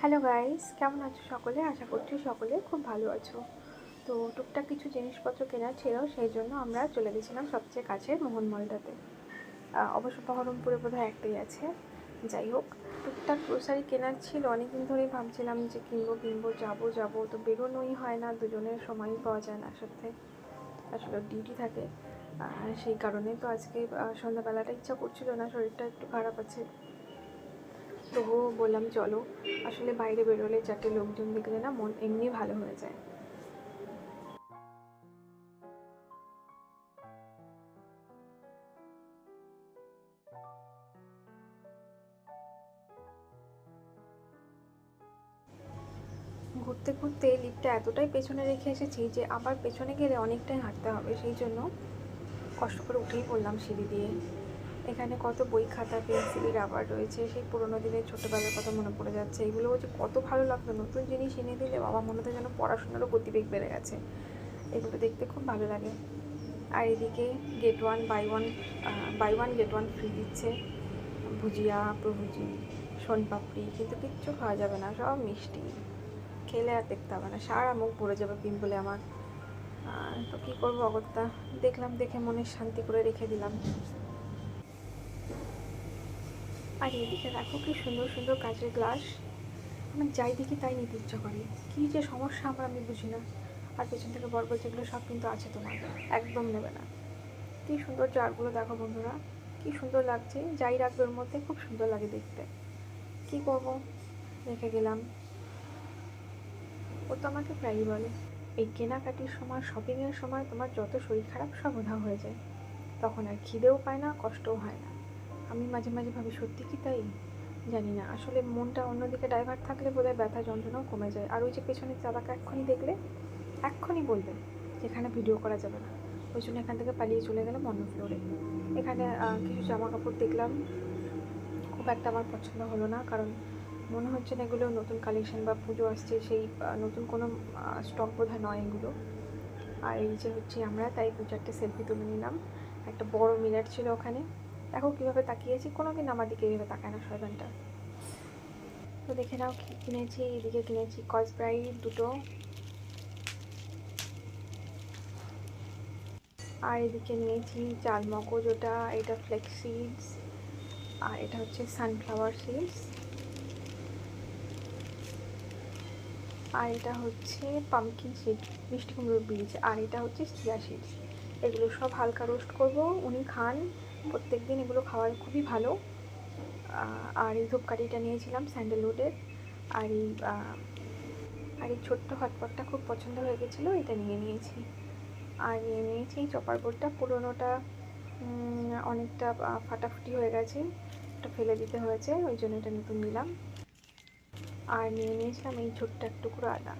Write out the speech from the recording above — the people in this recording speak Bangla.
হ্যালো গাইস, কেমন আছো সকলে? আশা করছি সকলে খুব ভালো আছো। তো টুকটাক কিছু জিনিসপত্র কেনার ছিল, সেই জন্য আমরা চলে গেছিলাম সবচেয়ে কাছের মোহন মলটাতে অবশ্য বহরমপুরে বোধহয় একটাই আছে। যাই হোক টুকটাক গ্রোসারি কেনার ছিল, অনেকদিন ধরেই ভাবছিলাম যে কিনবো কিনবো, যাব যাব, তো বেরোনোই হয় না, দুজনের সময়ই পাওয়া যায় না সাথে আসলে ডিউটি থাকে। আর সেই কারণে তো আজকে সন্ধ্যাবেলাটা ইচ্ছা করছিল না, শরীরটা একটু খারাপ আছে। তবুও বললাম, চলো, আসলে বাইরে বেরোলে চারটে লোকজন দেখলে না মন এমনি ভালো হয়ে যায়। ঘুরতে ঘুরতে লিফটটা এতটাই পেছনে রেখে এসেছি যে আবার পেছনে গেলে অনেকটাই হাঁটতে হবে। সেই জন্য কষ্ট করে উঠেই পড়লাম সিঁড়ি দিয়ে। এখানে কত বই খাতা, পেন্সিল, রাবার রয়েছে, সেই পুরোনো দিনের ছোটোবেলার কথা মনে পড়ে যাচ্ছে। এগুলো হচ্ছে কত ভালো লাগতো নতুন জিনিস এনে দিলে বাবা মনে হতো যেন পড়াশোনারও গতিবেগ বেড়ে গেছে। এগুলো দেখতে খুব ভালো লাগে। আর এদিকে get one buy one buy one get one free দিচ্ছে। ভুজিয়া, প্রভুজি, সোনপাপড়ি, কিন্তু কিচ্ছু খাওয়া যাবে না, সব মিষ্টি। খেলে আর দেখতে হবে না। সারা মুখ ভরে যাবে পিম্পলে আমার। তো কী করব, অগত্যা? দেখলাম, দেখে মনে শান্তি করে রেখে দিলাম। আর এদিকে দেখো কি সুন্দর সুন্দর কাঁচের গ্লাস। আমার যাই দেখি তাই নিতে ইচ্ছা করে। কী যে সমস্যা আমার আমি বুঝি না। আর পেছন থেকে বড় বড় যেগুলো সব কিন্তু আছে তোমার। একদম নেবে না। কী সুন্দর জারগুলো দেখো বন্ধুরা। কী সুন্দর লাগছে। যাই রাখবে ওর মধ্যে, খুব সুন্দর লাগে দেখতে। কী করব? রেখে গেলাম। ও তো আমাকে প্রায়ই বলে, এই কেনাকাটির সময় শপিংয়ের সময় তোমার যত শরীর খারাপ সব উধাও হয়ে যায়। তখন আর খিদেও পায় না, কষ্টও হয় না। আমি মাঝে মাঝে ভাবি, সত্যি কি তাই? জানি না, আসলে মনটা অন্যদিকে ডাইভার্ট থাকলে বোধহয় ব্যথা যন্ত্রণাও কমে যায়। আর ওই যে পেছনে চালাকা এক্ষুনি দেখলে, এক্ষুনি বলবে যেখানে ভিডিও করা যাবে না। ওই জন্য এখান থেকে পালিয়ে চলে গেলাম অন্য ফ্লোরে এখানে কিছু জামা কাপড় দেখলাম। খুব একটা আমার পছন্দ হলো না, কারণ মনে হচ্ছে না এগুলো নতুন কালেকশন বা পুজো আসছে, সেই নতুন কোনো স্টক বোধহয় নয় এগুলো। আর এই যে হচ্ছে আমরা, তাই দু চারটে সেলফি তুলে নিলাম। একটা বড় মিনার ছিল ওখানে। দেখো কীভাবে তাকিয়েছি কোনো দিন আমার দিকে এভাবে তাকায় না শয়তানটা। তো দেখে নাও কি কিনেছি, এদিকে কিনেছি কসব্রাইট দুটো। আর এদিকে নিয়েছি চাল মগজ ওটা, এটা ফ্লেক্স সিডস আর এটা হচ্ছে সানফ্লাওয়ার সিডস আর এটা হচ্ছে পামকিন সিড মিষ্টি কুমড়োর বীজ, আর এটা হচ্ছে চিয়া সিডস এগুলো সব হালকা রোস্ট করব, উনি খান। প্রত্যেক দিন এগুলো খাওয়ার খুবই ভালো। আর এই ধূপকাঠিটা নিয়েছিলাম স্যান্ডেলউডের আর এই আর এই ছোট্ট হটপটটা খুব পছন্দ হয়ে গেছিল, এটা নিয়ে নিয়েছি। আর নিয়ে নিয়েছি এই চপার বোর্ডটা। পুরোনোটা অনেকটা ফাটাফুটি হয়ে গেছে। এটা ফেলে দিতে হয়েছে, ওই জন্য এটা নতুন নিলাম। আর নিয়ে নিয়েছিলাম এই ছোট্ট এক টুকরো আদা।